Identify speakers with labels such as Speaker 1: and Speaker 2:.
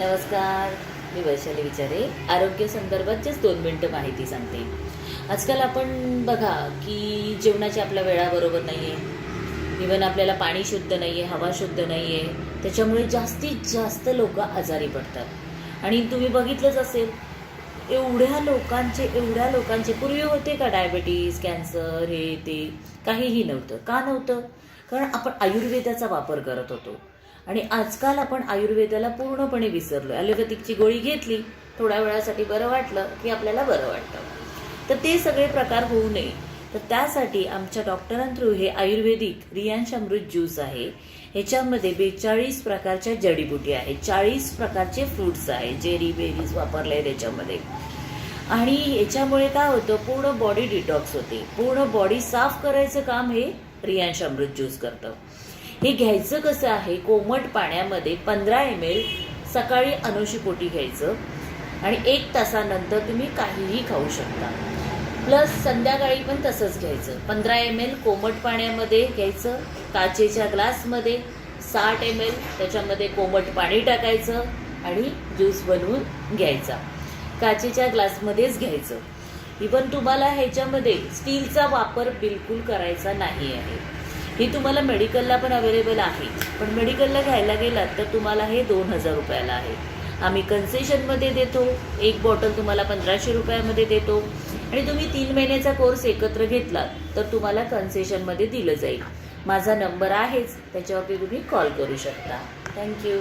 Speaker 1: नमस्कार. मी वैशाली विचारे. आरोग्य संदर्भातच दोन मिनटं माहिती सांगते. आजकाल आपण बघा की जेवणाची आपल्या वेळा बरोबर नाही आहे इवन आपल्याला पाणी शुद्ध नाही आहे हवा शुद्ध नाही आहे त्याच्यामुळे जास्तीत जास्त लोक आजारी पडतात. आणि तुम्ही बघितलंच असेल एवढ्या लोकांचे एवढ्या लोकांचे पूर्वी होते का डायबिटीज कॅन्सर हे ते? काहीही नव्हतं. का नव्हतं? कारण आपण आयुर्वेदाचा वापर करत होतो. आणि आजकाल आपण आयुर्वेदाला पूर्णपणे विसरलो ॲलोपॅथिकची गोळी घेतली थोड्या वेळासाठी बरं वाटलं की आपल्याला बरं वाटतं. तर ते सगळे प्रकार होऊ नये. तर त्यासाठी आमच्या डॉक्टरांथ्रू हे आयुर्वेदिक रियांश अमृत ज्यूस आहे. ह्याच्यामध्ये बेचाळीस प्रकारच्या जडीबुटी आहेत. चाळीस प्रकारचे फ्रुट्स आहेत जेरी बेरीज वापरले त्याच्यामध्ये. आणि याच्यामुळे काय होतं पूर्ण बॉडी डिटॉक्स होते. पूर्ण बॉडी साफ करायचं काम हे रियांश अमृत ज्यूस करतं. हे घ्यायचं कसं आहे? कोमट पाण्यामध्ये पंधरा एम एल सकाळी अनुशीपोटी घ्यायचं आणि एक तासानंतर तुम्ही काहीही खाऊ शकता. प्लस संध्याकाळी पण तसंच घ्यायचं. पंधरा एम एल कोमट पाण्यामध्ये घ्यायचं काचेच्या ग्लासमध्ये साठ एम एल त्याच्यामध्ये कोमट पाणी टाकायचं आणि ज्यूस बनवून घ्यायचा. काचेच्या ग्लासमध्येच घ्यायचं. इवन तुम्हाला ह्याच्यामध्ये स्टीलचा वापर बिलकुल करायचा नाही आहे. ही तुम्हाला मेडिकलला पण अवेलेबल आहे. पण मेडिकलला घ्यायला गेलात तर तुम्हाला हे दोन हजार रुपयाला आहे. आम्ही कन्सेशनमध्ये देतो एक बॉटल तुम्हाला पंधराशे रुपयामध्ये देतो. आणि तुम्ही तीन महिन्याचा कोर्स एकत्र घेतलात तर तुम्हाला कन्सेशनमध्ये दिलं जाईल. माझा नंबर आहेच त्याच्यावरती तुम्ही कॉल करू शकता. थँक्यू